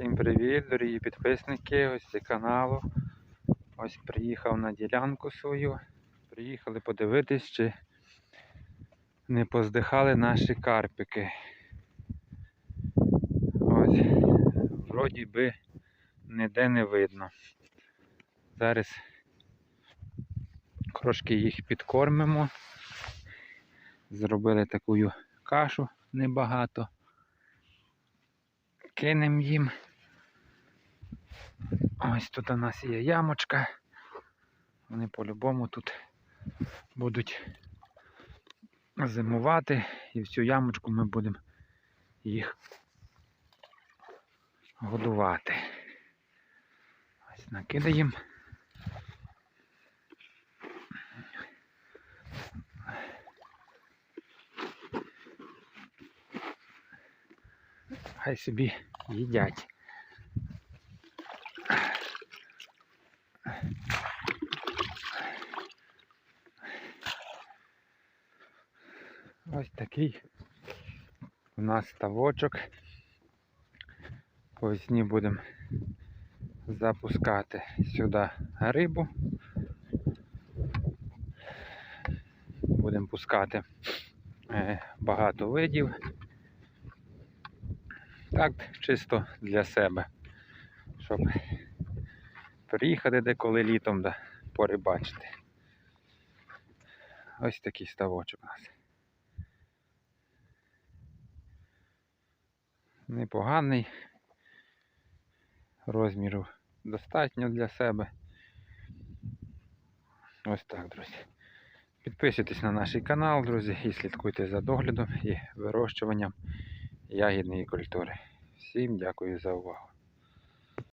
Всім привіт, дорогі підписники, ось каналу. Ось приїхав на ділянку свою. Приїхали подивитись, чи не поздихали наші карпики. Ось, вроді би ніде не видно. Зараз трошки їх підкормимо. Зробили таку кашу небагато. Кинемо їм. Ось тут у нас є ямочка. Вони по-любому тут будуть зимувати і в цю ямочку ми будемо їх годувати. Ось накидаємо. Хай собі їдять. Ось такий у нас ставочок. По весні будемо запускати сюди рибу. Будемо пускати е, багато видів. Так, чисто для себе. Щоб приїхати деколи літом да порибачити. Ось такий ставочок у нас. Непоганий. Розміру достатньо для себе. Ось так, друзі. Підписуйтесь на наш канал, друзі, і слідкуйте за доглядом і вирощуванням ягідної культури. Всім дякую за увагу.